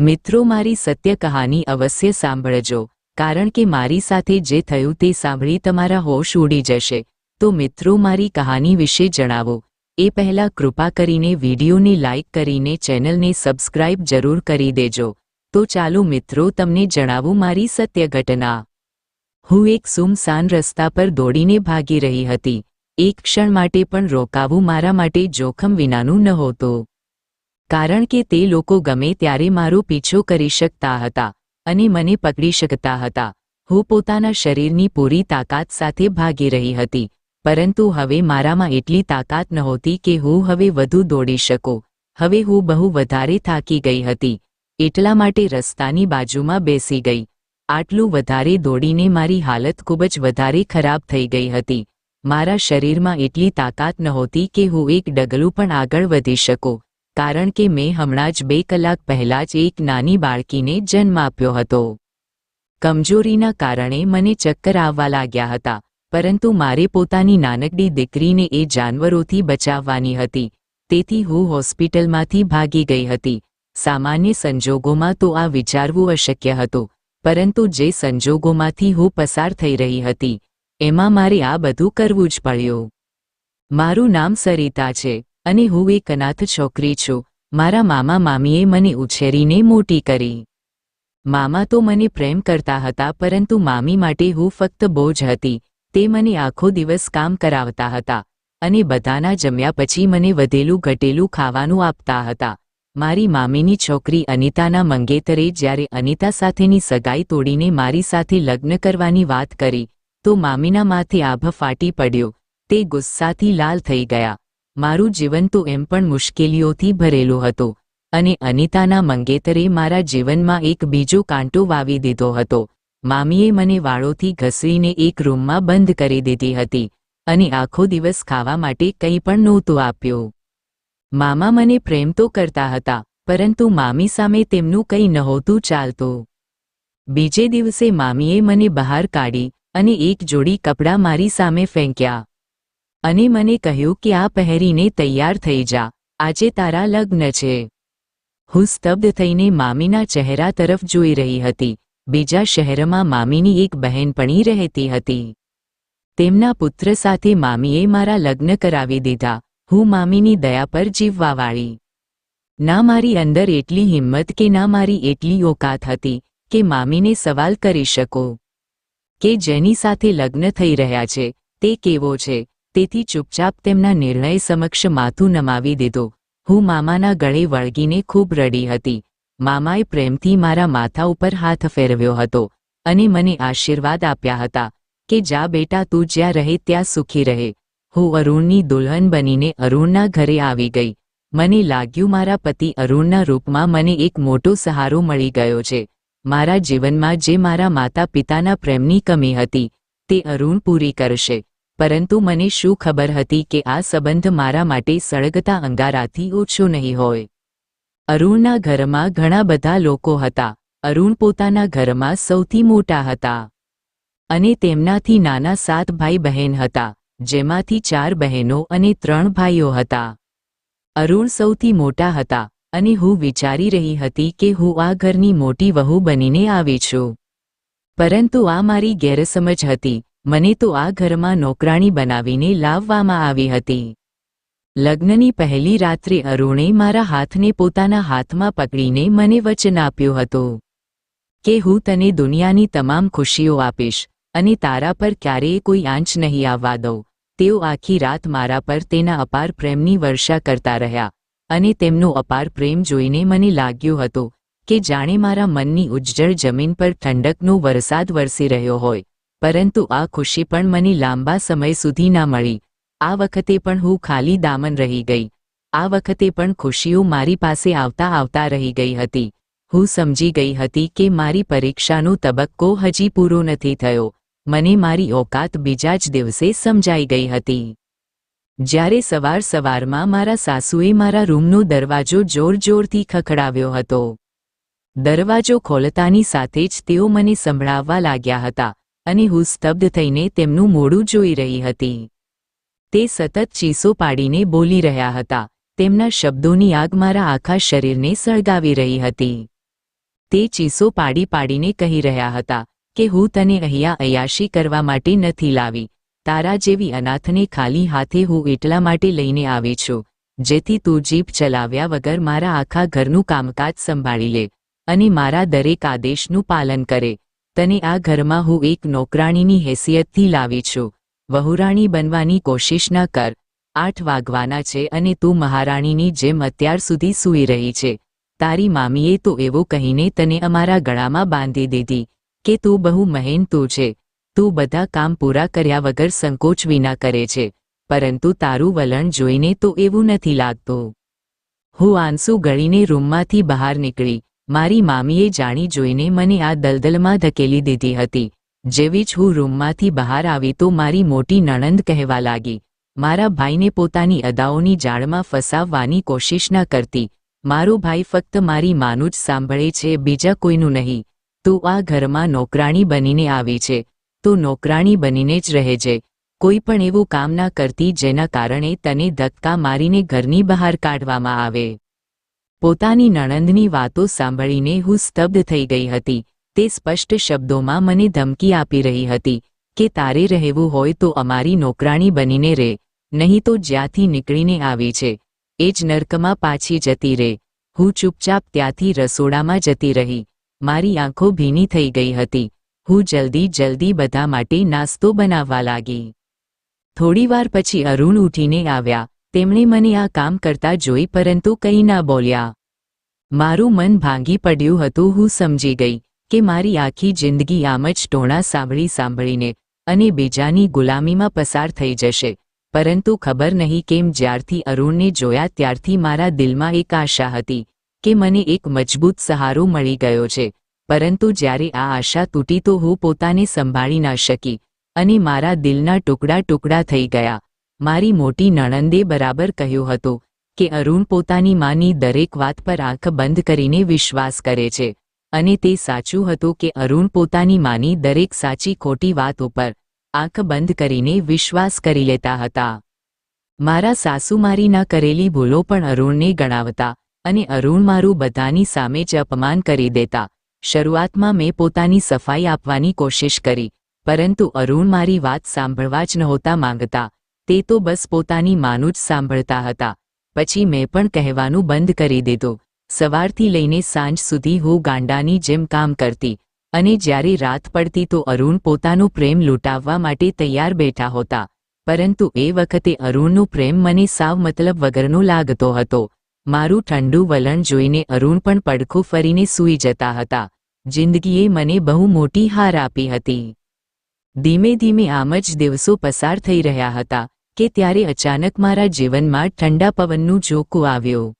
મિત્રો, મારી સત્ય કહાની અવશ્ય સાંભળજો, કારણ કે મારી સાથે જે થયું તે સાંભળી તમારા હોશ ઉડી જશે. તો મિત્રો, મારી કહાની વિશે જણાવો. એ પહેલા કૃપા કરીને વિડીયોને લાઇક કરીને ચેનલને સબસ્ક્રાઇબ જરૂર કરી દેજો. તો ચાલો મિત્રો, તમને જણાવું મારી સત્ય ઘટના. હું એક સુમસાન રસ્તા પર દોડીને ભાગી રહી હતી. એક ક્ષણ માટે પણ રોકાવું મારા માટે જોખમ વિનાનું નહોતું. કારણ કે તે લોકો ગમે ત્યારે મારો પીછો કરી શકતા હતા અને મને પકડી શકતા હતા. હું પોતાના શરીરની પૂરી તાકાત સાથે ભાગી રહી હતી, પરંતુ હવે મારામાં એટલી તાકાત નહોતી કે હું હવે વધુ દોડી શકું. હવે હું બહુ વધારે થાકી ગઈ હતી. એટલા માટે રસ્તાની બાજુમાં બેસી ગઈ. આટલું વધારે દોડીને મારી હાલત ખૂબ જ વધારે ખરાબ થઈ ગઈ હતી. મારા શરીરમાં એટલી તાકાત નહોતી કે હું એક ડગલું પણ આગળ વધી શકું. કારણ કે મેં હમણાં જ બે કલાક પહેલાં જ એક નાની બાળકીને જન્મ આપ્યો હતો. કમજોરીના કારણે મને ચક્કર આવવા લાગ્યા હતા, પરંતુ મારે પોતાની નાનકડી દીકરીને એ જાનવરોથી બચાવવાની હતી. તેથી હું હોસ્પિટલમાંથી ભાગી ગઈ હતી. સામાન્ય સંજોગોમાં તો આ વિચારવું અશક્ય હતું, પરંતુ જે સંજોગોમાંથી હું પસાર થઈ રહી હતી, એમાં મારે આ બધું કરવું જ પડ્યું. મારું નામ સરિતા છે. અને હું એક અનાથ છોકરી છું. મારા મામા મામીએ મને ઉછેરીને મોટી કરી. મામા તો મને પ્રેમ કરતા હતા, પરંતુ મામી માટે હું ફક્ત બોજ હતી. તે મને આખો દિવસ કામ કરાવતા હતા અને બધાના જમ્યા પછી મને વધેલું ઘટેલું ખાવાનું આપતા હતા. મારી મામીની છોકરી અનિતાના મંગેતરે જ્યારે અનિતા સાથેની સગાઈ તોડીને મારી સાથે લગ્ન કરવાની વાત કરી, તો મામીના માથે આભ ફાટી પડ્યો. તે ગુસ્સાથી લાલ થઈ ગયા. મારું જીવન તો એમ પણ મુશ્કેલીઓથી ભરેલું હતું. અને અનિતાના મંગેતરે મારા જીવનમાં એક બીજો કાંટો વાવી દીધો હતો. મામીએ મને વાળોથી ઘસરીને એક રૂમમાં બંધ કરી દીધી હતી અને આખો દિવસ ખાવા માટે કંઈ પણ નહોતું આપ્યું. મામા મને પ્રેમ તો કરતા હતા, પરંતુ મામી સામે તેમનું કંઈ નહોતું ચાલતું. બીજે દિવસે મામીએ મને બહાર કાઢી અને એક જોડી કપડાં મારી સામે ફેંક્યા. અને મને કહ્યું કે આ પહેરીને તૈયાર થઈ જા. આજે તારા લગ્ન છે. હું સ્તબ્ધ થઈને મામીના ચહેરા તરફ જોઈ રહી હતી. બીજા શહેરમાં મામીની એક બહેનપણી રહેતી હતી. તેમના પુત્ર સાથે મામીએ મારા લગ્ન કરાવી દીધા. હું મામીની દયા પર જીવવાવાળી. ના મારી અંદર એટલી હિંમત કે ના મારી એટલી ઓકાત હતી કે મામીને સવાલ કરી શકો. કે જેની સાથે લગ્ન થઈ રહ્યા છે, તે કેવો છે? તેથી ચૂપચાપ તેમના નિર્ણય સમક્ષ માથું નમાવી દીધો. હું મામાના ગળે વળગીને ખૂબ રડી હતી. મામાએ પ્રેમથી મારા માથા ઉપર હાથ ફેરવ્યો હતો અને મને આશીર્વાદ આપ્યા હતા કે જા બેટા તું જ્યાં રહે ત્યાં સુખી રહે. હું અરુણની દુલ્હન બનીને અરુણના ઘરે આવી ગઈ. મને લાગ્યું મારા પતિ અરુણના રૂપમાં મને એક મોટો સહારો મળી ગયો છે. મારા જીવનમાં જે મારા માતા પિતાના પ્રેમની કમી હતી, તે અરુણ પૂરી કરશે. પરંતુ મને શું ખબર હતી કે આ સંબંધ મારા માટે સળગતા અંગારાથી ઓછો નહીં હોય. અરુણના ઘરમાં ઘણા બધા લોકો હતા. અરુણ પોતાના ઘરમાં સૌથી મોટા હતા. અને તેમનાથી નાના સાત ભાઈ બહેન હતા, જેમાંથી ચાર બહેનો અને ત્રણ ભાઈઓ હતા. અરુણ સૌથી મોટા હતા, અને હું વિચારી રહી હતી કે હું આ ઘરની મોટી વહુ બનીને આવી છું. પરંતુ આ મારી ગેરસમજ હતી. મને તો આ ઘરમાં નોકરાણી બનાવીને લાવવામાં આવી હતી. લગ્નની પહેલી રાત્રે અરુણે મારા હાથને પોતાના હાથમાં પકડીને મને વચન આપ્યું હતું કે હું તને દુનિયાની તમામ ખુશીઓ આપીશ અને તારા પર ક્યારેય કોઈ આંચ નહીં આવવા દઉં. તેઓ આખી રાત મારા પર તેના અપાર પ્રેમની વર્ષા કરતા રહ્યા અને તેમનો અપાર પ્રેમ જોઈને મને લાગ્યું હતું કે જાણે મારા મનની ઉજ્જળ જમીન પર ઠંડકનો વરસાદ વરસી રહ્યો હોય. પરંતુ આ ખુશી પણ મને લાંબા સમય સુધી ના મળી. આ વખતે પણ હું ખાલી દામન રહી ગઈ. આ વખતે પણ ખુશીઓ મારી પાસે આવતા આવતા રહી ગઈ હતી. હું સમજી ગઈ હતી કે મારી પરીક્ષાનો તબક્કો હજી પૂરો નથી થયો. મને મારી ઓકાત બીજા જ દિવસે સમજાઈ ગઈ હતી. જ્યારે સવાર સવારમાં મારા સાસુએ મારા રૂમનો દરવાજો જોર જોરથી ખખડાવ્યો હતો. દરવાજો ખોલતાની સાથે જ તેઓ મને સંભળાવવા લાગ્યા હતા. અને હું સ્તબ્ધ થઈને તેમનું મોડું જોઈ રહી હતી. તે સતત ચીસો પાડીને બોલી રહ્યા હતા. તેમના શબ્દોની આગ મારા આખા શરીરને સળગાવી રહી હતી. તે ચીસો પાડી પાડીને કહી રહ્યા હતા કે હું તને અહીંયા અયાશી કરવા માટે નથી લાવી. તારા જેવી અનાથને ખાલી હાથે હું એટલા માટે લઈને આવી છું, જેથી તું જીભ ચલાવ્યા વગર મારા આખા ઘરનું કામકાજ સંભાળી લે અને મારા દરેક આદેશનું પાલન કરે. તને આ ઘરમાં હું એક નોકરાણીની હેસિયતથી લાવી છું. વહુરાણી બનવાની કોશિશ ન કર. આઠ વાગવાના છે અને તું મહારાણીની જેમ અત્યાર સુધી સૂઈ રહી છે. તારી મામીએ તો એવું કહીને તને અમારા ગળામાં બાંધી દીધી કે તું બહુ મહેનતું છે. તું બધા કામ પૂરા કર્યા વગર સંકોચ વિના કરે છે. પરંતુ તારું વલણ જોઈને તો એવું નથી લાગતું. હું આંસુ ગળીને રૂમમાંથી બહાર નીકળી. મારી મામીએ જાણી જોઈને મને આ દલદલમાં ધકેલી દીધી હતી. જેવી જ હું રૂમમાંથી બહાર આવી તો મારી મોટી નણંદ કહેવા લાગી. મારા ભાઈને પોતાની અદાઓની જાળમાં ફસાવવાની કોશિશ ન કરતી. મારો ભાઈ ફક્ત મારી માનું જ સાંભળે છે, બીજા કોઈનું નહીં. તું આ ઘરમાં નોકરાણી બનીને આવી છે. તો નોકરાણી બનીને જ રહેજે કોઈ પણ એવું કામ ના કરતી જેના કારણે તને ધક્કા મારીને ઘરની બહાર કાઢવામાં આવે. પોતાની નણંદની વાતો સાંભળીને હું સ્તબ્ધ થઈ ગઈ હતી. તે સ્પષ્ટ શબ્દોમાં મને ધમકી આપી રહી હતી કે તારે રહેવું હોય તો અમારી નોકરાણી બનીને રે, નહીં તો જ્યાંથી નીકળીને આવી છે. એ જ નર્કમાં પાછી જતી રે. હું ચૂપચાપ ત્યાંથી રસોડામાં જતી રહી. મારી આંખો ભીની થઈ ગઈ હતી. હું જલ્દી જલ્દી બધા માટે નાસ્તો બનાવવા લાગી. થોડીવાર પછી અરુણ ઉઠીને આવ્યા. તેમણે મને આ કામ કરતા જોઈ પરંતુ કંઈ ના બોલ્યા. મારું મન ભાંગી પડ્યું હતું, હું સમજી ગઈ કે મારી આખી જિંદગી આમ જ ટોણા સાંભળી સાંભળીને અને બીજાની ગુલામીમાં પસાર થઈ જશે, પરંતુ ખબર નહીં કેમ જ્યારથી અરુણને જોયા ત્યારથી મારા દિલમાં એક આશા હતી કે મને એક મજબૂત સહારો મળી ગયો છે, પરંતુ જ્યારે આ આશા તૂટી તો હું પોતાને સંભાળી ન શકી અને મારા દિલના ટુકડા ટુકડા થઈ ગયા. મારી મોટી નણંદે બરાબર કહ્યું હતું કે અરુણ પોતાની માની દરેક વાત પર આંખ બંધ કરીને વિશ્વાસ કરે છે. અને તે સાચું હતું કે અરુણ પોતાની માની દરેક સાચી ખોટી વાત ઉપર આંખ બંધ કરીને વિશ્વાસ કરી લેતા હતા. મારા સાસુ મારી કરેલી ભૂલો પણ અરુણને ગણાવતા અને અરુણ મારું બધાની સામે જ અપમાન કરી દેતા. શરૂઆતમાં મેં પોતાની સફાઈ આપવાની કોશિશ કરી, પરંતુ અરુણ મારી વાત સાંભળવા જ નહોતા માંગતા. તે તો બસ પોતાની માનું જ સાંભળતા હતા. પછી મેં પણ કહેવાનું બંધ કરી દીધું. સવારથી લઈને સાંજ સુધી હું ગાંડાની જેમ કામ કરતી અને જ્યારે રાત પડતી તો અરુણ પોતાનો પ્રેમ લૂંટાવવા માટે તૈયાર બેઠા હતા. પરંતુ એ વખતે અરુણનો પ્રેમ મને સાવ મતલબ વગરનો લાગતો હતો. મારું ઠંડુ વલણ જોઈને અરુણ પણ પડખું ફરીને સૂઈ જતા હતા. જિંદગીએ મને બહુ મોટી હાર આપી હતી. ધીમે ધીમે આમ જ દિવસો પસાર થઈ રહ્યા હતા. કે ત્યારે અચાનક મારા જીવનમાં ઠંડા પવનનું ઝોકું આવ્યું.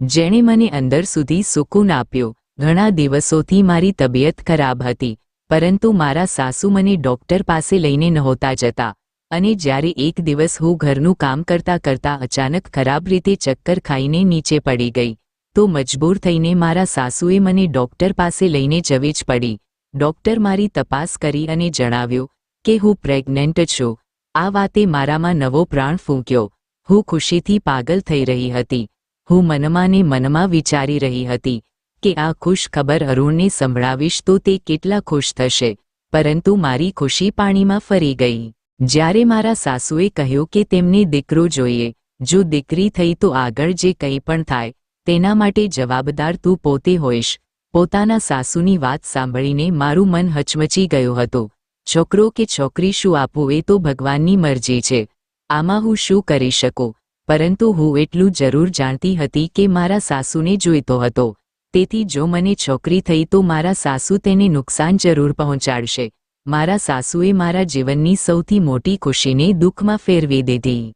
જેણે મને અંદર સુધી સુકૂન આપ્યો. ઘણા દિવસોથી મારી તબિયત ખરાબ હતી, પરંતુ મારા સાસુ મને ડોક્ટર પાસે લઈને નહોતા જતા, અને જ્યારે એક દિવસ હું ઘરનું કામ કરતા કરતા અચાનક ખરાબ રીતે ચક્કર ખાઈને નીચે પડી ગઈ, તો મજબૂર થઈને મારા સાસુએ મને ડોક્ટર પાસે લઈને જવી જ પડી. ડોક્ટર મારી તપાસ કરી અને જણાવ્યું કે હું પ્રેગ્નન્ટ છું આ વાતે મારામાં નવો પ્રાણ ફૂંક્યો. હું ખુશીથી પાગલ થઈ રહી હતી. હું મનમાં ને મનમાં વિચારી રહી હતી કે આ ખુશ ખબર અરુણને સંભળાવીશ તો તે કેટલા ખુશ થશે. પરંતુ મારી ખુશી પાણીમાં ફરી ગઈ. જ્યારે મારા સાસુએ કહ્યું કે તેમને દીકરો જોઈએ, જો દીકરી થઈ તો આગળ જે કંઈ પણ થાય, તેના માટે જવાબદાર તું પોતે હોઈશ. પોતાના સાસુની વાત સાંભળીને મારું મન હચમચી ગયું હતું. છોકરો કે છોકરી શું આપવું એ તો ભગવાનની મરજી છે. આમાં હું શું કરી શકું? પરંતુ હું એટલું જરૂર જાણતી હતી કે મારા સાસુને જોઈતો હતો. તેથી જો મને છોકરી થઈ તો મારા સાસુ તેને નુકસાન જરૂર પહોંચાડશે. મારા સાસુએ મારા જીવનની સૌથી મોટી ખુશીને દુઃખમાં ફેરવી દીધી.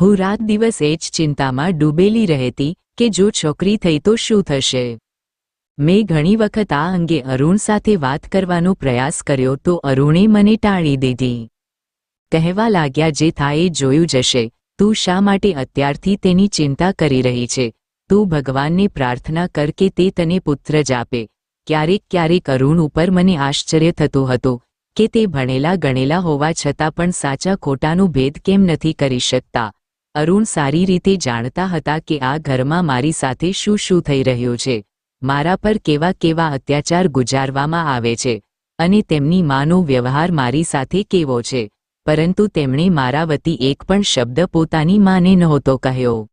હું રાત દિવસ એ જ ચિંતામાં ડૂબેલી રહેતી કે જો છોકરી થઈ તો શું થશે? મેં ઘણી વખત આ અંગે અરુણ સાથે વાત કરવાનો પ્રયાસ કર્યો તો અરુણે મને ટાળી દીધી. કહેવા લાગ્યા, જે થાય જોયું જશે. તું શા માટે અત્યારથી તેની ચિંતા કરી રહી છે? તું ભગવાનને પ્રાર્થના કર કે તે તને પુત્ર જ આપે. ક્યારેક ક્યારેક અરુણ ઉપર મને આશ્ચર્ય થતું હતું કે તે ભણેલા ગણેલા હોવા છતાં પણ સાચા ખોટાનો ભેદ કેમ નથી કરી શકતા. અરુણ સારી રીતે જાણતા હતા કે આ ઘરમાં મારી સાથે શું શું થઈ રહ્યું છે. મારા પર કેવા કેવા અત્યાચાર ગુજારવામાં આવે છે અને તેમની માનો વ્યવહાર મારી સાથે કેવો છે. પરંતુ તેમણે મારા વતી એક પણ શબ્દ પોતાની માને નહોતો કહ્યો.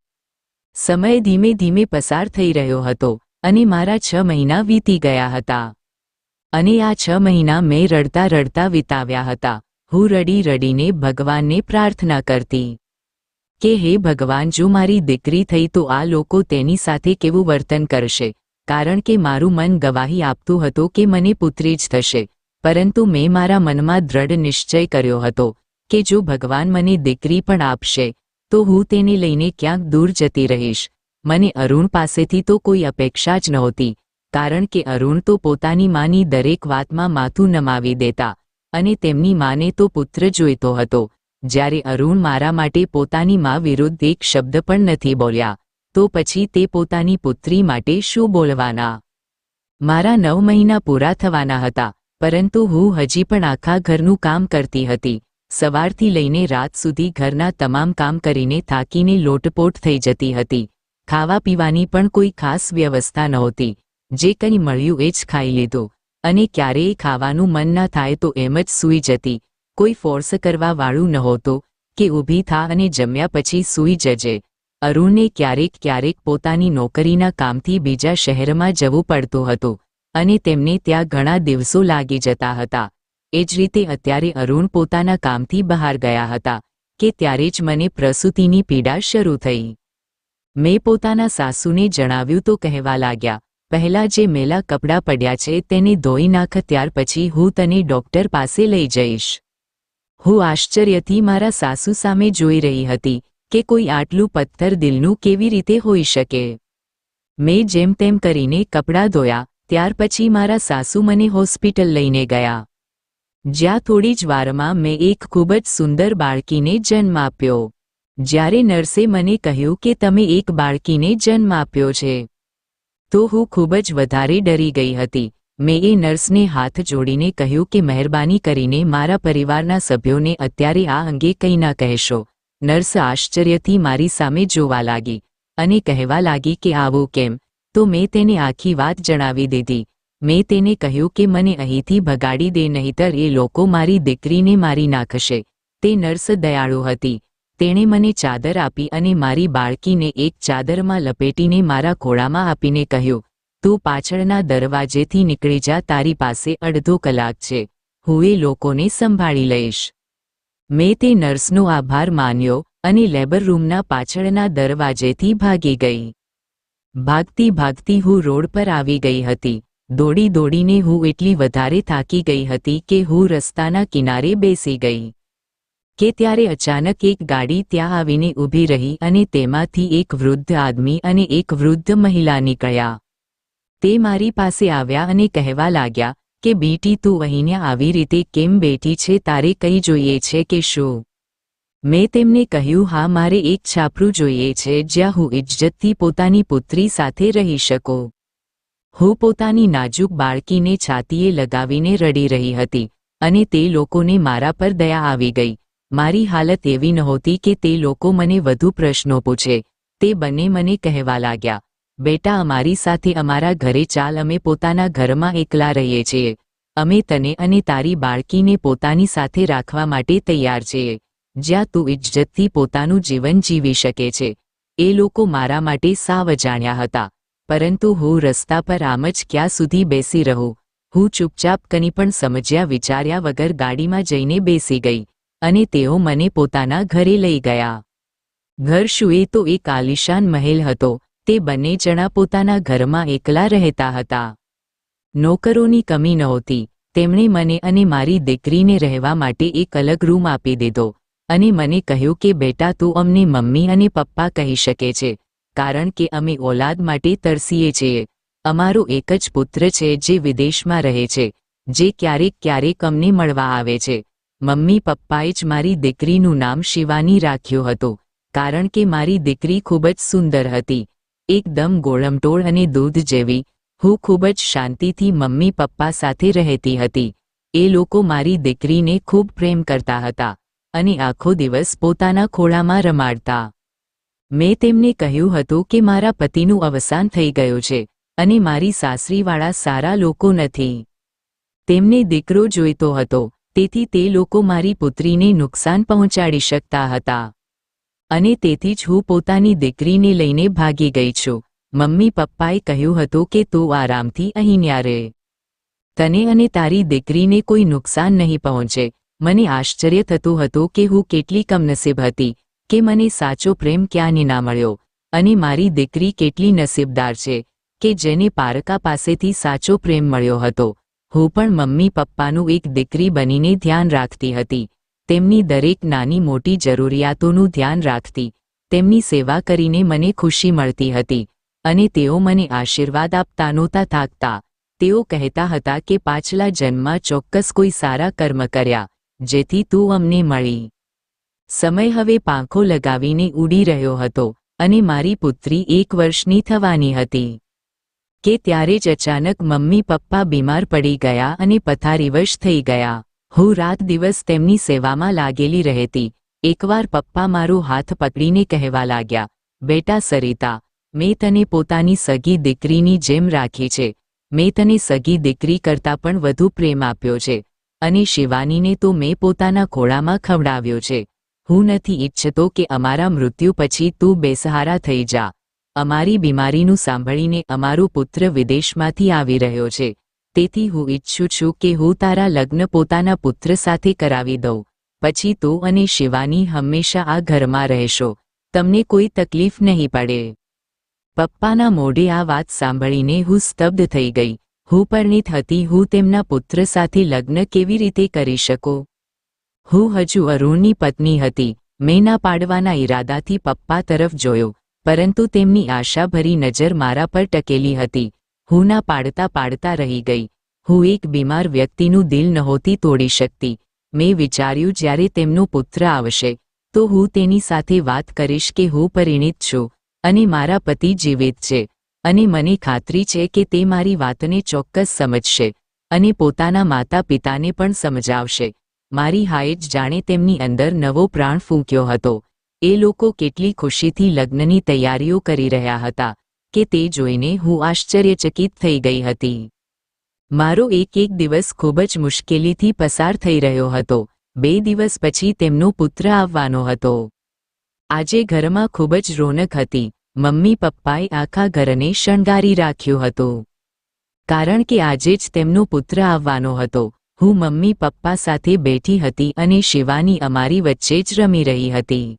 સમય ધીમે ધીમે પસાર થઈ રહ્યો હતો અને મારા છ મહિના વીતી ગયા હતા. અને આ છ મહિના મેં રડતા રડતા વિતાવ્યા હતા. હું રડી રડીને ભગવાનને પ્રાર્થના કરતી. કે હે ભગવાન જો મારી દીકરી થઈ તો આ લોકો તેની સાથે કેવું વર્તન કરશે? કારણ કે મારું મન ગવાહી આપતું હતું કે મને પુત્રી જ થશે. પરંતુ મેં મારા મનમાં દ્રઢ નિશ્ચય કર્યો હતો કે જો ભગવાન મને દીકરી પણ આપશે, તો હું તેને લઈને ક્યાંક દૂર જતી રહીશ. મને અરુણ પાસેથી તો કોઈ અપેક્ષા જ નહોતી, કારણ કે અરુણ તો પોતાની માની દરેક વાતમાં માથું નમાવી દેતા અને તેમની માને તો પુત્ર જોઈતો હતો. જ્યારે અરુણ મારા માટે પોતાની મા વિરુદ્ધ એક શબ્દ પણ નથી બોલ્યા તો પછી તે પોતાની પુત્રી માટે શું બોલવાના? મારા નવ મહિના પૂરા થવાના હતા, પરંતુ હું હજી પણ આખા ઘરનું કામ કરતી હતી. સવારથી લઈને રાત સુધી ઘરના તમામ કામ કરીને થાકીને લોટપોટ થઈ જતી હતી. ખાવા પીવાની પણ કોઈ ખાસ વ્યવસ્થા નહોતી. જે કંઈ મળ્યું એ જ ખાઈ લીધું. અને ક્યારેય ખાવાનું મન ન થાય તો એમ જ સૂઈ જતી. કોઈ ફોર્સ કરવા વાળું નહોતું કે ઊભી થા અને જમ્યા પછી સૂઈ જજે. અરુણને ક્યારેક ક્યારેક પોતાની નોકરીના કામથી બીજા શહેરમાં જવું પડતું હતું અને તેમને ત્યાં ઘણા દિવસો લાગી જતા હતા. એ જ રીતે અત્યારે અરુણ પોતાના કામથી બહાર ગયા હતા કે ત્યારે જ મને પ્રસૂતિની પીડા શરૂ થઈ. મેં પોતાના સાસુને જણાવ્યું તો કહેવા લાગ્યા, પહેલાં જે મેલા કપડાં પડ્યા છે તેને ધોઈ નાખ, ત્યાર પછી હું તને ડૉક્ટર પાસે લઈ જઈશ. હું આશ્ચર્યથી મારા સાસુ સામે જોઈ રહી હતી કે કોઈ આટલું પથ્થર દિલનું કેવી રીતે હોઈ શકે? મેં જેમ તેમ કરીને કપડાં ધોયા, ત્યાર પછી મારા સાસુ મને હોસ્પિટલ લઈને ગયા. જ્યાં થોડી જ વારમાં મેં એક ખૂબ જ સુંદર બાળકીને જન્મ આપ્યો. જ્યારે નર્સે મને કહ્યું કે તમે એક બાળકીને જન્મ આપ્યો છે, તો હું ખૂબ જ વધારે ડરી ગઈ હતી. મેં એ નર્સને હાથ જોડીને કહ્યું કે મહેરબાની કરીને મારા પરિવારના સભ્યોને અત્યારે આ અંગે કંઈ ના કહેશો. નર્સ આશ્ચર્યથી મારી સામે જોવા લાગી અને કહેવા લાગી કે આવું કેમ? તો મેં તેને આખી વાત જણાવી દીધી. મેં તેને કહ્યું કે મને અહીંથી ભગાડી દે નહીતર એ લોકો મારી દીકરીને મારી નાખશે. તે નર્સ દયાળુ હતી. તેણે મને ચાદર આપી અને મારી બાળકીને એક ચાદરમાં લપેટીને મારા ખોળામાં આપીને કહ્યું, તું પાછળના દરવાજેથી નીકળી જા, તારી પાસે અડધો કલાક છે. હું એ લોકોને સંભાળી લઈશ. મેં તે નર્સનો આભાર માન્યો અને લેબર રૂમના પાછળના દરવાજેથી ભાગી ગઈ. ભાગતી ભાગતી હું રોડ પર આવી ગઈ હતી. દોડી દોડીને હું એટલી વધારે થાકી ગઈ હતી કે હું રસ્તાના કિનારે બેસી ગઈ. કે ત્યારે અચાનક એક ગાડી ત્યાં આવીને ઊભી રહી અને તેમાંથી એક વૃદ્ધ આદમી અને એક વૃદ્ધ મહિલા નીકળ્યા. તે મારી પાસે આવ્યા અને કહેવા લાગ્યા કે બેટી તું અહીંને આવી રીતે કેમ બેઠી છે તારે કઈ જોઈએ છે કે શું? મેં તેમને કહ્યું, હા, મારે એક છાપરું જોઈએ છે જ્યાં હું ઇજ્જતથી પોતાની પુત્રી સાથે રહી શકું. હું પોતાની નાજુક બાળકીને છાતીએ લગાવીને રડી રહી હતી અને તે લોકોને મારા પર દયા આવી ગઈ. મારી હાલત એવી નહોતી કે તે લોકો મને વધુ પ્રશ્નો પૂછે. તે બંને મને કહેવા લાગ્યા બેટા, અમારી સાથે અમારા ઘરે ચાલ, અમે પોતાના ઘરમાં એકલા રહીએ છીએ. અમે તને અને તારી બાળકીને પોતાની સાથે રાખવા માટે તૈયાર છીએ. જ્યાં તું ઇજ્જતથી પોતાનું જીવન જીવી શકે છે. એ લોકો મારા માટે સાવ જાણ્યા હતા. પરંતુ હું રસ્તા પર આમ જ ક્યાં સુધી બેસી રહું? હું ચૂપચાપ કની પણ સમજ્યા વિચાર્યા વગર ગાડીમાં જઈને બેસી ગઈ અને તેઓ મને પોતાના ઘરે લઈ ગયા. ઘર શું એ તો એક આલિશાન મહેલ હતો. તે બંને જણા પોતાના ઘરમાં એકલા રહેતા હતા. નોકરોની કમી નહોતી. તેમણે મને અને મારી દીકરીને રહેવા માટે એક અલગ રૂમ આપી દીધો અને મને કહ્યું કે, બેટા, તું અમને મમ્મી અને પપ્પા કહી શકે છે, કારણ કે અમે ઓલાદ માટે તરસીએ છીએ. અમારો એક જ પુત્ર છે જે વિદેશમાં રહે છે, જે ક્યારેક ક્યારેક અમને મળવા આવે છે. મમ્મી પપ્પાએ જ મારી દીકરીનું નામ શિવાની રાખ્યું હતું, કારણ કે મારી દીકરી ખૂબ જ સુંદર હતી. એકદમ ગોળમટોળ અને દૂધ જેવી. હું ખૂબ જ શાંતિથી મમ્મી પપ્પા સાથે રહેતી હતી. એ લોકો મારી દીકરીને ખૂબ પ્રેમ કરતા હતા અને આખો દિવસ પોતાના ખોળામાં રમાડતા. મેં તેમને કહ્યું હતું કે મારા પતિનું અવસાન થઈ ગયું છે અને મારી સાસરીવાળા સારા લોકો નથી. તેમને દીકરો જોઈતો હતો, તેથી તે લોકો મારી પુત્રીને નુકસાન પહોંચાડી શકતા હતા. અને તેથી જ હું પોતાની દીકરીને લઈને ભાગી ગઈ છું. મમ્મી પપ્પાએ કહ્યું હતું કે તું આરામથી અહીં ન્યા રહે તને અને તારી દીકરીને કોઈ નુકસાન નહીં પહોંચે. મને આશ્ચર્ય થતું હતું કે હું કેટલી કમનસીબ હતી, કે મને સાચો પ્રેમ ક્યાંની ના મળ્યો. અને મારી દીકરી કેટલી નસીબદાર છે, કે જેને પારકા પાસેથી સાચો પ્રેમ મળ્યો હતો. હું પણ મમ્મી પપ્પાનું એક દીકરી બનીને ધ્યાન રાખતી હતી. તેમની દરેક નાની મોટી જરૂરિયાતોનું ધ્યાન રાખતી, તેમની સેવા કરીને મને ખુશી મળતી હતી અને તેઓ મને આશીર્વાદ આપતા નહોતા થાકતા. તેઓ કહેતા હતા કે પાછલા જન્મમાં ચોક્કસ કોઈ સારા કર્મ કર્યા, જેથી તું અમને મળી. સમય હવે પાંખો લગાવીને ઉડી રહ્યો હતો અને મારી પુત્રી એક વર્ષની થવાની હતી. કે ત્યારે જ અચાનક મમ્મી પપ્પા બીમાર પડી ગયા અને પથારીવશ થઈ ગયા. હું રાત દિવસ તેમની સેવામાં લાગેલી રહેતી. એકવાર પપ્પા મારો હાથ પકડીને કહેવા લાગ્યા, બેટા સરિતા, મેં તને પોતાની સગી દીકરીની જેમ રાખી છે. મેં તને સગી દીકરી કરતાં પણ વધુ પ્રેમ આપ્યો છે. અને શિવાનીને તો મેં પોતાના ખોળામાં ખવડાવ્યો છે. હું નથી ઈચ્છતો કે અમારા મૃત્યુ પછી તું બેસહારા થઈ જા. અમારી બીમારીનું સાંભળીને અમારો પુત્ર વિદેશમાંથી આવી રહ્યો છે. તેથી હું ઈચ્છું છું કે હું તારા લગ્ન પોતાના પુત્ર સાથે કરાવી દઉં. પછી તું અને શિવાની હંમેશા આ ઘરમાં રહેશો. તમને કોઈ તકલીફ નહીં પડે. પપ્પાના મોઢે આ વાત સાંભળીને હું સ્તબ્ધ થઈ ગઈ. હું પરણિત હતી, હું તેમના પુત્ર સાથે લગ્ન કેવી રીતે કરી શકું? હું હજુ અરુણની પત્ની હતી. મેં ના પાડવાના ઈરાદાથી પપ્પા તરફ જોયો, પરંતુ તેમની આશાભરી નજર મારા પર ટકેલી હતી. હું ના પાડતા પાડતા રહી ગઈ. હું એક બીમાર વ્યક્તિનું દિલ નહોતી તોડી શકતી. મેં વિચાર્યું, જ્યારે તેમનો પુત્ર આવશે, તો હું તેની સાથે વાત કરીશ કે હું પરિણીત છું અને મારા પતિ જીવિત છે. અને મને ખાતરી છે કે તે મારી વાતને ચોક્કસ સમજશે અને પોતાના માતા પિતાને પણ સમજાવશે. મારી હાઈટ જાણે તેમની અંદર નવો પ્રાણ ફૂંક્યો હતો. એ લોકો કેટલી ખુશીથી લગ્નની તૈયારીઓ કરી રહ્યા હતા. કે તે જોઈને હું આશ્ચર્યચકિત થઈ ગઈ હતી. મારો એક એક દિવસ ખૂબ જ મુશ્કેલીથી પસાર થઈ રહ્યો હતો. બે દિવસ પછી તેમનો પુત્ર આવવાનો હતો. આજે ઘરમાં ખૂબ જ રોનક હતી. મમ્મી પપ્પાએ આખા ઘરને શણગારી રાખ્યું હતું. કારણ કે આજે જ તેમનો પુત્ર આવવાનો હતો. હું મમ્મી પપ્પા સાથે બેઠી હતી અને શિવાની અમારી વચ્ચે જ રમી રહી હતી.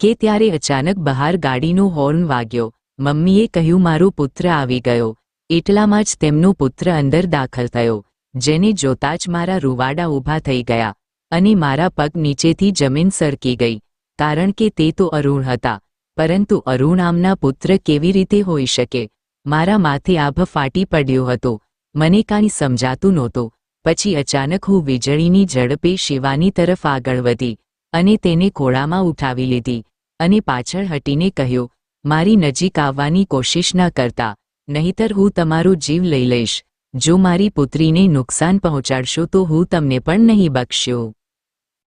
કે ત્યારે અચાનક બહાર ગાડીનો હોર્ન વાગ્યો. મમ્મીએ કહ્યું, મારું પુત્ર આવી ગયો. એટલામાં જ તેમનો પુત્ર અંદર દાખલ થયો, જેને જોતા જ મારા રૂવાડા ઊભા થઈ ગયા અને મારા પગ નીચેથી જમીન સરકી ગઈ, કારણ કે તે તો અરુણ હતા. પરંતુ અરુણ આમના પુત્ર કેવી રીતે હોઈ શકે? મારા માથે આભ ફાટી પડ્યો હતો. મને કાંઈ સમજાતું નહોતું. પછી અચાનક હું વીજળીની ઝડપે શિવાની તરફ આગળ વધી અને તેને ખોળામાં ઉઠાવી લીધી અને પાછળ હટીને કહ્યું મારી નજીક આવવાની કોશિશ ન કરતા, નહીતર હું તમારો જીવ લઈ લઈશ, જો મારી પુત્રીને નુકસાન પહોંચાડશો તો હું તમને પણ નહીં બક્ષ્યો.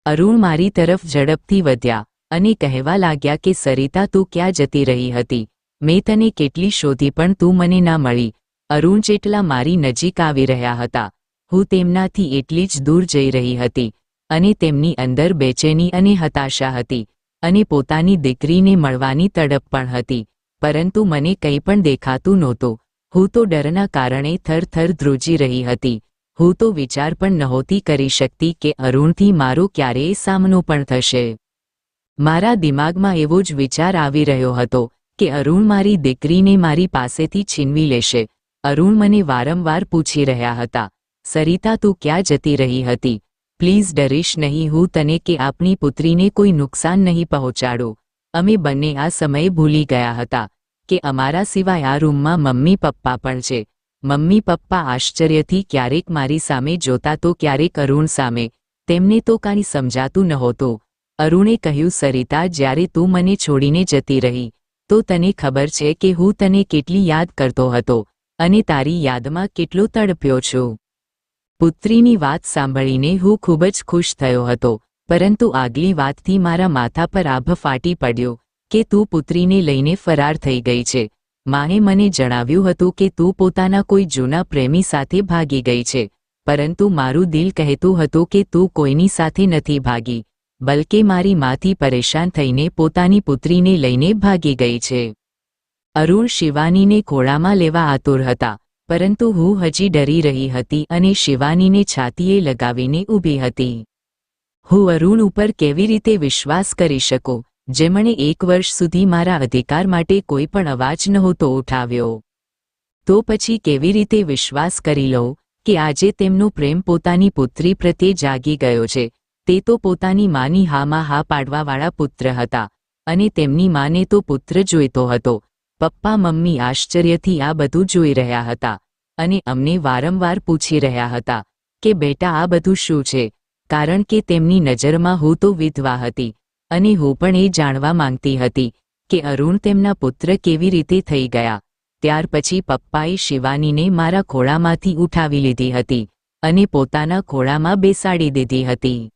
અરુણ મારી તરફ ઝડપથી વધ્યા અને કહેવા લાગ્યા કે, સરિતા, તું ક્યાં જતી રહી હતી? મેં તને કેટલી શોધી પણ તું મને ના મળી. અરુણ જેટલા મારી નજીક આવી રહ્યા હતા, હું તેમનાથી એટલી જ દૂર જઈ રહી હતી અને તેમની અંદર બેચેની અને હતાશા હતી. અને પોતાની દીકરીને મળવાની તડપ પણ હતી, પરંતુ મને કંઈ પણ દેખાતું નહોતું. હું તો ડરના કારણે થરથર ધ્રુજી રહી હતી. હું તો વિચાર પણ નહોતી કરી શકતી કે અરુણથી મારો ક્યારેય સામનો પણ થશે. મારા દિમાગમાં એવો જ વિચાર આવી રહ્યો હતો કે અરુણ મારી દીકરીને મારી પાસેથી છીનવી લેશે. અરુણ મને વારંવાર પૂછી રહ્યા હતા, સરિતા, તું ક્યાં જતી રહી હતી? પ્લીઝ ડરીશ નહીં, હું તને કે આપની પુત્રીને કોઈ નુકસાન નહીં પહોંચાડો. અમે બંને આ સમયે ભૂલી ગયા હતા કે અમારા સિવાય આ રૂમમાં મમ્મી પપ્પા પણ છે. મમ્મી પપ્પા આશ્ચર્યથી ક્યારેક મારી સામે જોતા તો ક્યારેક અરુણ સામે. તેમને તો કાંઈ સમજાતું નહોતું. અરુણે કહ્યું, સરિતા, જ્યારે તું મને છોડીને જતી રહી, તો તને ખબર છે કે હું તને કેટલી યાદ કરતો હતો અને તારી યાદમાં કેટલો તડપ્યો છું. પુત્રીની વાત સાંભળીને હું ખૂબ જ ખુશ થયો હતો, પરંતુ આગલી વાતથી મારા માથા પર આભ ફાટી પડ્યો કે તું પુત્રીને લઈને ફરાર થઈ ગઈ છે. માએ મને જણાવ્યું હતું કે તું પોતાના કોઈ જૂના પ્રેમી સાથે ભાગી ગઈ છે, પરંતુ મારું દિલ કહેતું હતું કે તું કોઈની સાથે નથી ભાગી, બલકે મારી માથી પરેશાન થઈને પોતાની પુત્રીને લઈને ભાગી ગઈ છે. અરુણ શિવાનીને ખોળામાં લેવા આતુર હતા. પરંતુ હું હજી ડરી રહી હતી અને શિવાનીને છાતીએ લગાવીને ઊભી હતી. હું અરુણ ઉપર કેવી રીતે વિશ્વાસ કરી શકું, જેમણે એક વર્ષ સુધી મારા અધિકાર માટે કોઈ પણ અવાજ નહોતો ઉઠાવ્યો? તો પછી કેવી રીતે વિશ્વાસ કરી લઉં કે આજે તેમનો પ્રેમ પોતાની પુત્રી પ્રત્યે જાગી ગયો છે? તે તો પોતાની માની હામાં હા પાડવાવાળા પુત્ર હતા અને તેમની માને તો પુત્ર જોઈતો હતો પપ્પા, મમ્મી આશ્ચર્યથી આ બધું જોઈ રહ્યા હતા અને અમને વારંવાર પૂછી રહ્યા હતા કે, બેટા, આ બધું શું છે? કારણ કે તેમની નજરમાં હું તો વિધવા હતી અને હું પણ એ જાણવા માંગતી હતી કે અરુણ તેમના પુત્ર કેવી રીતે થઈ ગયા. ત્યાર પછી પપ્પાએ શિવાનીને મારા ખોળામાંથી ઉઠાવી લીધી હતી અને પોતાના ખોળામાં બેસાડી દીધી હતી.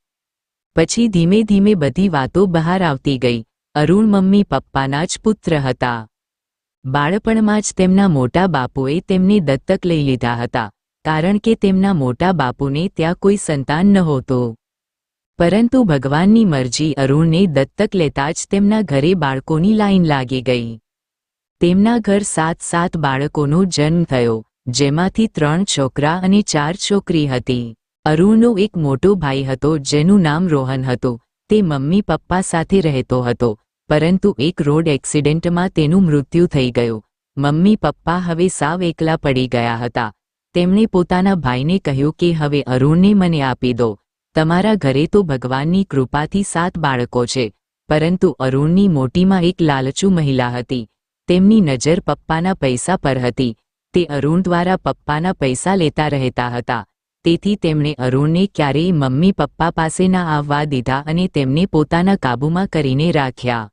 પછી ધીમે ધીમે બધી વાતો બહાર આવતી ગઈ. અરુણ મમ્મી પપ્પાના જ પુત્ર હતા. બાળપણમાં જ તેમના મોટા બાપુએ તેમને દત્તક લઈ લીધા હતા, કારણ કે તેમના મોટા બાપુને ત્યાં કોઈ સંતાન નહોતું. પરંતુ ભગવાનની મરજી અરુણને દત્તક લેતા જ તેમના ઘરે બાળકોની લાઈન લાગી ગઈ. તેમના ઘર સાત સાત બાળકોનો જન્મ થયો, જેમાંથી ત્રણ છોકરા અને ચાર છોકરી હતી. અરુણનો એક મોટો ભાઈ હતો જેનું નામ રોહન હતું, તે મમ્મી પપ્પા સાથે રહેતો હતો પરંતુ એક રોડ એક્સિડન્ટમાં તેનું મૃત્યુ થઈ ગયું. મમ્મી, પપ્પા હવે સાવ એકલા પડી ગયા હતા. તેમણે પોતાના ભાઈને કહ્યું કે, હવે અરુણને મને આપી દો. તમારા ઘરે તો ભગવાનની કૃપાથી સાત બાળકો છે. પરંતુ અરુણની મોટીમાં એક લાલચુ મહિલા હતી. તેમની નજર પપ્પાના પૈસા પર હતી. તે અરુણ દ્વારા પપ્પાના પૈસા લેતા રહેતા હતા. તેથી તેમણે અરુણને ક્યારેય મમ્મી, પપ્પા પાસે ના આવવા દીધા અને તેમને પોતાના કાબૂમાં કરીને રાખ્યા.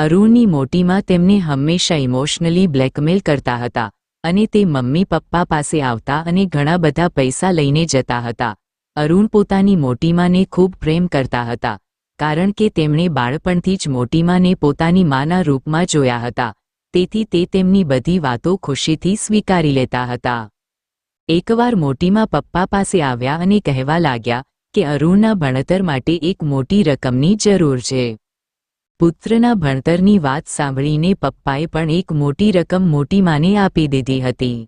અરુણની મોટીમાં તેમને હંમેશા ઇમોશનલી બ્લેકમેલ કરતા હતા અને તે મમ્મી પપ્પા પાસે આવતા અને ઘણા બધા પૈસા લઈને જતા હતા. અરુણ પોતાની મોટીમાને ખૂબ પ્રેમ કરતા હતા, કારણ કે તેમણે બાળપણથી જ મોટીમાને પોતાની માના રૂપમાં જોયા હતા, તેથી તે તેમની બધી વાતો ખુશીથી સ્વીકારી લેતા હતા. એકવાર મોટીમાં પપ્પા પાસે આવ્યા અને કહેવા લાગ્યા કે અરુણના ભણતર માટે એક મોટી રકમની જરૂર છે. પુત્રના ભણતરની વાત સાંભળીને પપ્પાએ પણ એક મોટી રકમ મોટી માને આપી દીધી હતી.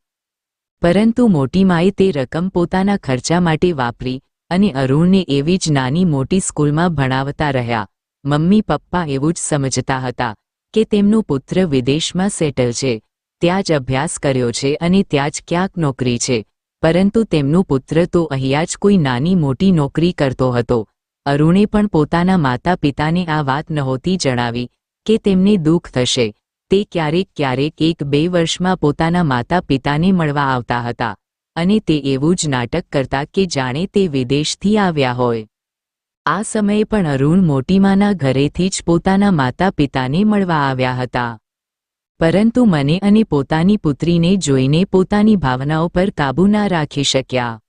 પરંતુ મોટી માએ તે રકમ પોતાના ખર્ચા માટે વાપરી અને અરુણને એવી જ નાની મોટી સ્કૂલમાં ભણાવતા રહ્યા. મમ્મી પપ્પા એવું જ સમજતા હતા કે તેમનો પુત્ર વિદેશમાં સેટલ છે, ત્યાં જ અભ્યાસ કર્યો છે અને ત્યાં જ ક્યાંક નોકરી છે. પરંતુ તેમનો પુત્ર તો અહીંયા જ કોઈ નાની મોટી નોકરી કરતો હતો. અરુણે પણ પોતાના માતા પિતાને આ વાત નહોતી જણાવી કે તેમને દુઃખ થશે. તે ક્યારેક ક્યારેક એક બે વર્ષમાં પોતાના માતા પિતાને મળવા આવતા હતા અને તે એવું જ નાટક કરતા કે જાણે તે વિદેશથી આવ્યા હોય. આ સમયે પણ અરુણ મોટીમાના ઘરેથી જ પોતાના માતા પિતાને મળવા આવ્યા હતા. પરંતુ મને અને પોતાની પુત્રીને જોઈને પોતાની ભાવનાઓ પર કાબૂ ના રાખી શક્યા.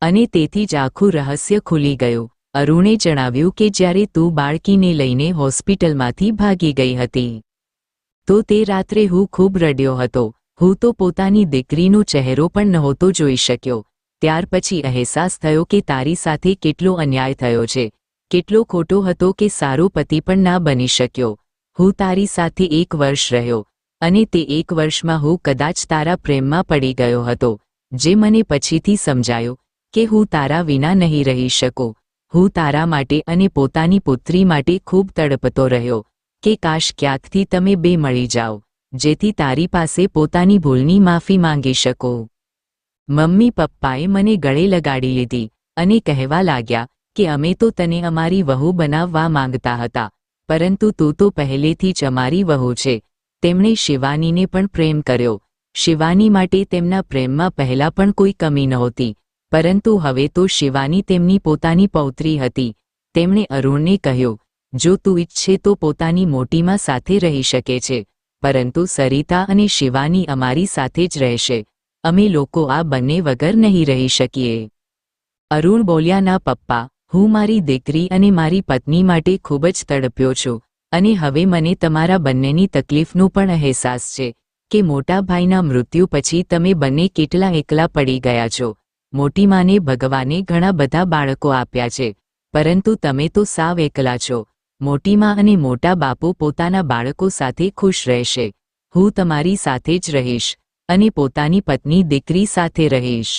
અને તેથી જ આખું રહસ્ય ખુલી ગયું. અરુણે જણાવ્યું કે જ્યારે તું બાળકીને લઈને હોસ્પિટલમાંથી ભાગી ગઈ હતી, તો તે રાત્રે હું ખૂબ રડ્યો હતો. હું તો પોતાની દીકરીનો ચહેરો પણ નહોતો જોઈ શક્યો. ત્યાર પછી અહેસાસ થયો કે તારી સાથે કેટલો અન્યાય થયો છે. કેટલો ખોટો હતો કે સારો પતિ પણ ના બની શક્યો. હું તારી સાથે એક વર્ષ રહ્યો અને તે એક વર્ષમાં હું કદાચ તારા પ્રેમમાં પડી ગયો હતો, જે મને પછીથી સમજાયો કે હું તારા વિના નહીં રહી શકું. હું તારા માટે અને પોતાની પુત્રી માટે ખૂબ તડપતો રહ્યો કે કાશ ક્યાંકથી તમે બે મળી જાઓ, જેથી તારી પાસે પોતાની ભૂલની માફી માંગી શકો. મમ્મી પપ્પાએ મને ગળે લગાડી લીધી અને કહેવા લાગ્યા કે અમે તો તને અમારી વહુ બનાવવા માંગતા હતા, પરંતુ તું તો પહેલેથી જ અમારી વહુ છે. તેમણે શિવાનીને પણ પ્રેમ કર્યો. શિવાની માટે તેમના પ્રેમમાં પહેલા પણ કોઈ કમી નહોતી. પરંતુ હવે તો શિવાની તેમની પોતાની પૌત્રી હતી. તેમણે અરુણને કહ્યું, જો તું ઈચ્છે તો પોતાની મોટીમાં સાથે રહી શકે છે, પરંતુ સરિતા અને શિવાની અમારી સાથે જ રહેશે. અમે લોકો આ બંને વગર નહીં રહી શકીએ. અરુણ બોલ્યા, ના પપ્પા, હું મારી દીકરી અને મારી પત્ની માટે ખૂબ જ તડપ્યો છું, અને હવે મને તમારા બંનેની તકલીફનો પણ અહેસાસ છે કે મોટા ભાઈના મૃત્યુ પછી તમે બંને કેટલા એકલા પડી ગયા છો. મોટી માને ભગવાને ઘણા બધા બાળકો આપ્યા છે. પરંતુ તમે તો સાવ એકલા છો. મોટી માં અને મોટા બાપુ પોતાના બાળકો સાથે ખુશ રહેશે. હું તમારી સાથે જ રહીશ અને પોતાની પત્ની દીકરી સાથે રહીશ.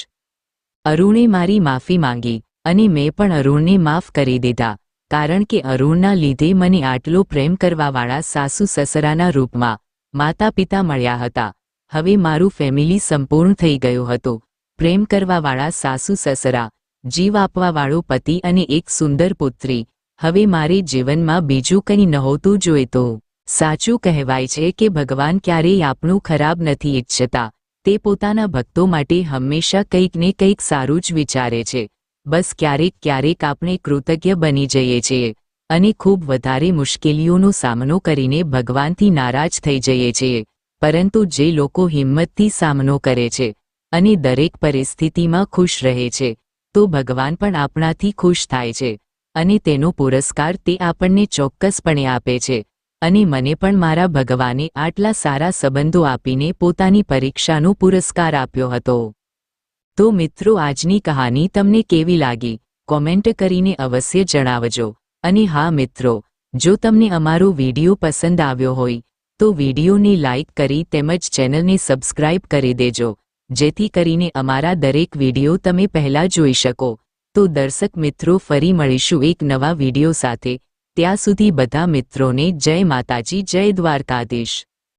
અરુણે મારી માફી માંગી અને મેં પણ અરુણને માફ કરી દીધા, કારણ કે અરુણના લીધે મને આટલો પ્રેમ કરવાવાળા સાસુ સસરાના રૂપમાં માતા પિતા મળ્યા હતા. હવે મારું ફેમિલી સંપૂર્ણ થઈ ગયું હતું. પ્રેમ કરવાવાળા સાસુ સસરા, જીવ આપવાવાળો પતિ અને એક સુંદર પુત્રી. હવે મારે જીવનમાં બીજું કંઈ નહોતું જોઈતું. સાચું કહેવાય છે કે ભગવાન ક્યારેય આપણું ખરાબ નથી ઈચ્છતા. તે પોતાના ભક્તો માટે હંમેશા કંઈક ને કંઈક સારું જ વિચારે છે. બસ ક્યારેક ક્યારેક આપણે કૃતજ્ઞ બની જઈએ છીએ અને ખૂબ વધારે મુશ્કેલીઓનો સામનો કરીને ભગવાનથી નારાજ થઈ જઈએ છીએ. પરંતુ જે લોકો હિંમતથી સામનો કરે છે અને દરેક પરિસ્થિતિમાં ખુશ રહે છે. તો ભગવાન પણ આપણાથી ખુશ થાય છે. અને તેનો પુરસ્કાર તે આપણને ચોક્કસપણે આપે છે. અને મને પણ મારા ભગવાને આટલા સારા સંબંધો આપીને પોતાની પરીક્ષાનો પુરસ્કાર આપ્યો હતો. તો મિત્રો, આજની કહાની તમને કેવી લાગી? કોમેન્ટ કરીને અવશ્ય જણાવજો. અને હા મિત્રો, જો તમને અમારો વીડિયો પસંદ આવ્યો હોય, તો વિડીયોને લાઇક કરી તેમજ ચેનલને સબસ્ક્રાઇબ કરી દેજો. જેથી કરીને અમારા દરેક વીડિયો તમે પહેલા જોઈ શકો. તો દર્શક મિત્રો, ફરી મળીશું એક નવા વિડિયો સાથે. ત્યાં સુધી બધા મિત્રોને જય માતાજી, જય દ્વારકાધીશ.